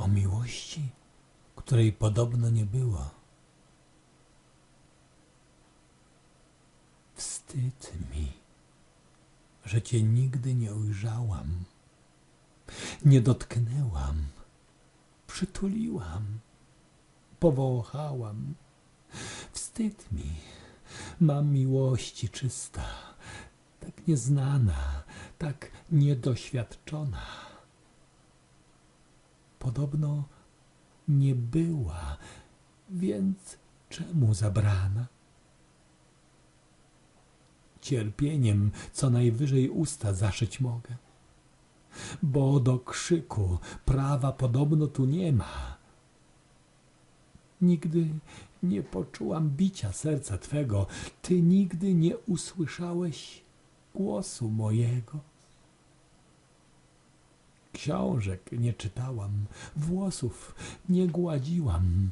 o miłości, której podobno nie było. Wstyd mi, że cię nigdy nie ujrzałam, nie dotknęłam, przytuliłam, powąchałam. Wstyd mi, mam miłości czysta, tak nieznana, tak niedoświadczona. Podobno nie była, więc czemu zabrana? Cierpieniem co najwyżej usta zaszyć mogę, bo do krzyku prawa podobno tu nie ma. Nigdy nie poczułam bicia serca Twego, Ty nigdy nie usłyszałeś głosu mojego. Książek nie czytałam, włosów nie gładziłam,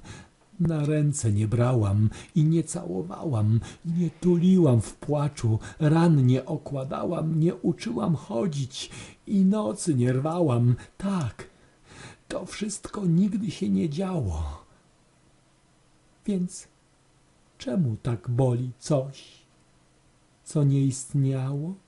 na ręce nie brałam i nie całowałam, nie tuliłam w płaczu, ran nie okładałam, nie uczyłam chodzić i nocy nie rwałam. Tak, to wszystko nigdy się nie działo. Więc czemu tak boli coś, co nie istniało?